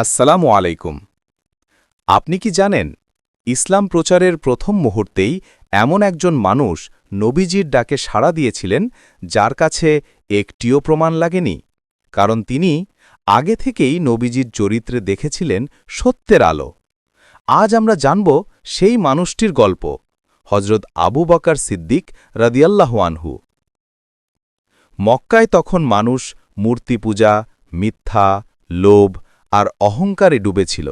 আসসালামু আলাইকুম। আপনি কি জানেন, ইসলাম প্রচারের প্রথম মুহূর্তেই এমন একজন মানুষ নবীজির ডাকে সাড়া দিয়েছিলেন, যার কাছে একটিও প্রমাণ লাগেনি, কারণ তিনি আগে থেকেই নবীজির চরিত্রে দেখেছিলেন সত্যের আলো। আজ আমরা জানব সেই মানুষটির গল্প হজরত আবু বকার সিদ্দিক রাদিয়াল্লাহু আনহু। মক্কায় তখন মানুষ মূর্তি পূজা মিথ্যা, লোভ আর অহংকারে ডুবেছিল।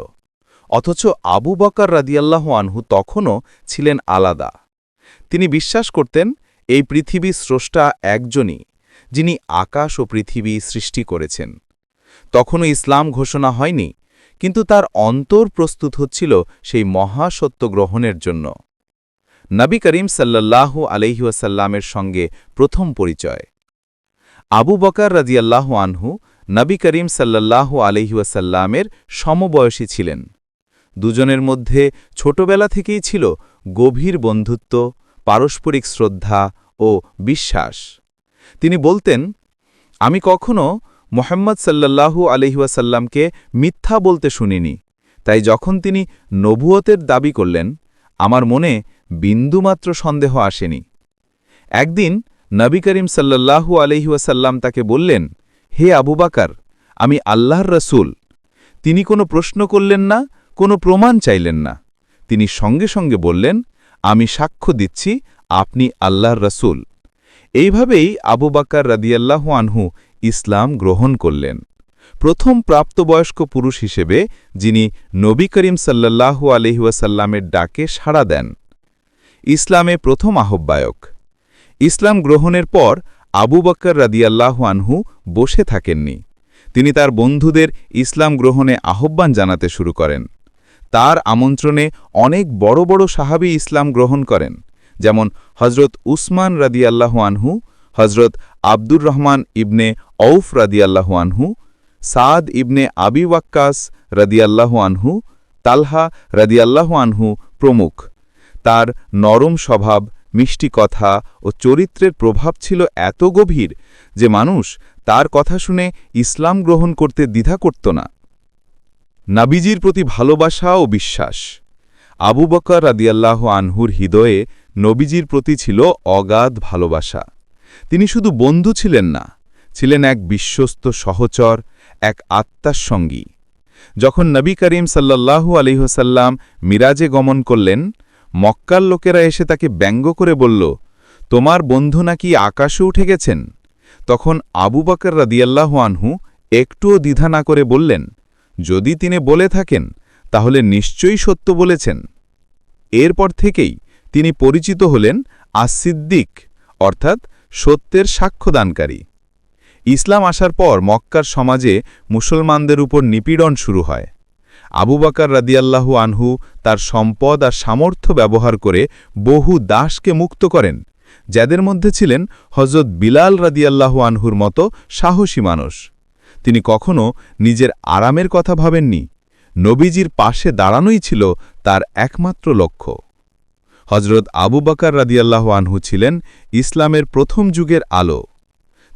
অথচ আবু বকার রাদিয়াল্লাহু আনহু তখনও ছিলেন আলাদা। তিনি বিশ্বাস করতেন, এই পৃথিবী স্রষ্টা একজনই, যিনি আকাশ ও পৃথিবী সৃষ্টি করেছেন। তখনও ইসলাম ঘোষণা হয়নি, কিন্তু তার অন্তর প্রস্তুত হচ্ছিল সেই মহাসত্য গ্রহণের জন্য। নবী করিম সাল্লাল্লাহু আলহিউসাল্লামের সঙ্গে প্রথম পরিচয়। আবু বকার রাজিয়াল্লাহু আনহু নবী করিম সাল্লাল্লাহু আলহিউসাল্লামের সমবয়সী ছিলেন। দুজনের মধ্যে ছোটবেলা থেকেই ছিল গভীর বন্ধুত্ব, পারস্পরিক শ্রদ্ধা ও বিশ্বাস। তিনি বলতেন, আমি কখনও মোহাম্মদ সাল্লাল্লাহু আলহিউসাল্লামকে মিথ্যা বলতে শুনিনি। তাই যখন তিনি নবুয়তের দাবি করলেন, আমার মনে বিন্দুমাত্র সন্দেহ আসেনি। একদিন নবী করিম সাল্লাল্লাহু আলহিউসাল্লাম তাকে বললেন হে আবু বাকার, আমি আল্লাহর রসুল। তিনি কোনো প্রশ্ন করলেন না, কোনো প্রমাণ চাইলেন না। তিনি সঙ্গে সঙ্গে বললেন, আমি সাক্ষ্য দিচ্ছি, আপনি আল্লাহর রসুল। এইভাবেই আবু বাকার রাদিয়াল্লাহু আনহু ইসলাম গ্রহণ করলেন। প্রথম প্রাপ্তবয়স্ক পুরুষ হিসেবে যিনি নবী করিম সাল্লাল্লাহু আলহিউসাল্লামের ডাকে সাড়া দেন। ইসলামে প্রথম আহ্বায়ক। ইসলাম গ্রহণের পর আবু বক্কর রাদিয়াল্লাহু আনহু বসে থাকেননি। তিনি তার বন্ধুদের ইসলাম গ্রহণে আহ্বান জানাতে শুরু করেন। তার আমন্ত্রণে অনেক বড় বড় সাহাবি ইসলাম গ্রহণ করেন, যেমন হজরত উসমান রাদিয়াল্লাহু আনহু হজরত আব্দুর রহমান ইবনে ঔফ রাদিয়াল্লাহু আনহু, সাদ ইবনে আবি ওয়াক্কাস রাদিয়াল্লাহু আনহু, তালহা রাদিয়াল্লাহু আনহু প্রমুখ। তার নরম স্বভাব মিষ্টি কথা ও চরিত্রের প্রভাব ছিল এত গভীর যে মানুষ তার কথা শুনে ইসলাম গ্রহণ করতে দ্বিধা করত না। নাবিজির প্রতি ভালোবাসা ও বিশ্বাস। আবু বকর রাদিয়াল্লাহ আনহুর হৃদয়ে নবীজির প্রতি ছিল অগাধ ভালোবাসা। তিনি শুধু বন্ধু ছিলেন না, ছিলেন এক বিশ্বস্ত সহচর, এক আত্মার সঙ্গী। যখন নবী করিম সাল্লাল্লাহু আলিহসাল্লাম মিরাজে গমন করলেন মক্কার লোকেরা এসে তাকে ব্যঙ্গ করে বলল, তোমার বন্ধু নাকি আকাশে উঠে গেছেন? তখন আবু বাকর রাদিয়াল্লাহ আনহু একটুও দ্বিধা না করে বললেন, যদি তিনি বলে থাকেন, তাহলে নিশ্চয়ই সত্য বলেছেন। এরপর থেকেই তিনি পরিচিত হলেন আসিদ্দিক অর্থাৎ সত্যের সাক্ষ্যদানকারী। ইসলাম আসার পর মক্কার সমাজে মুসলমানদের উপর নিপীড়ন শুরু হয়। আবু বাকার রাদিয়াল্লাহু আনহু তার সম্পদ আর সামর্থ্য ব্যবহার করে বহু দাসকে মুক্ত করেন, যাদের মধ্যে ছিলেন হজরত বিলাল রাদিয়াল্লাহু আনহুর মতো সাহসী মানুষ। তিনি কখনো নিজের আরামের কথা ভাবেননি, নবীজির পাশে দাঁড়ানোই ছিল তার একমাত্র লক্ষ্য। হজরত আবু বাকার রাদিয়াল্লাহু আনহু ছিলেন ইসলামের প্রথম যুগের আলো।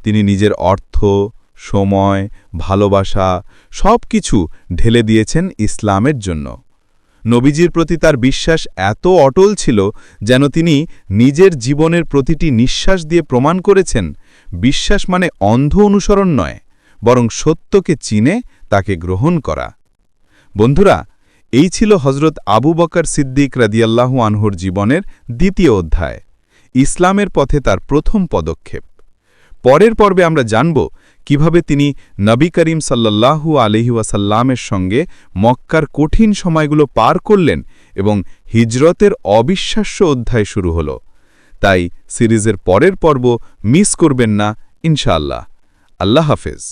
তিনি নিজের অর্থ সময়, ভালোবাসা সব কিছু ঢেলে দিয়েছেন ইসলামের জন্য। নবীজির প্রতি তার বিশ্বাস এত অটল ছিল যেন তিনি নিজের জীবনের প্রতিটি নিঃশ্বাস দিয়ে প্রমাণ করেছেন, বিশ্বাস মানে অন্ধ অনুসরণ নয়, বরং সত্যকে চিনে তাকে গ্রহণ করা। বন্ধুরা, এই ছিল হজরত আবু বকর সিদ্দিক রাদিয়াল্লাহু আনহুর জীবনের দ্বিতীয় অধ্যায়, ইসলামের পথে তার প্রথম পদক্ষেপ। পরের পর্বে আমরা জানব কীভাবে তিনি নবী করিম সাল্লাহু আলহিউসাল্লামের সঙ্গে মক্কার কঠিন সময়গুলো পার করলেন এবং হিজরতের অবিশ্বাস্য অধ্যায় শুরু হল। তাই সিরিজের পরের পর্ব মিস করবেন না, ইনশাআল্লাহ। আল্লাহ হাফেজ।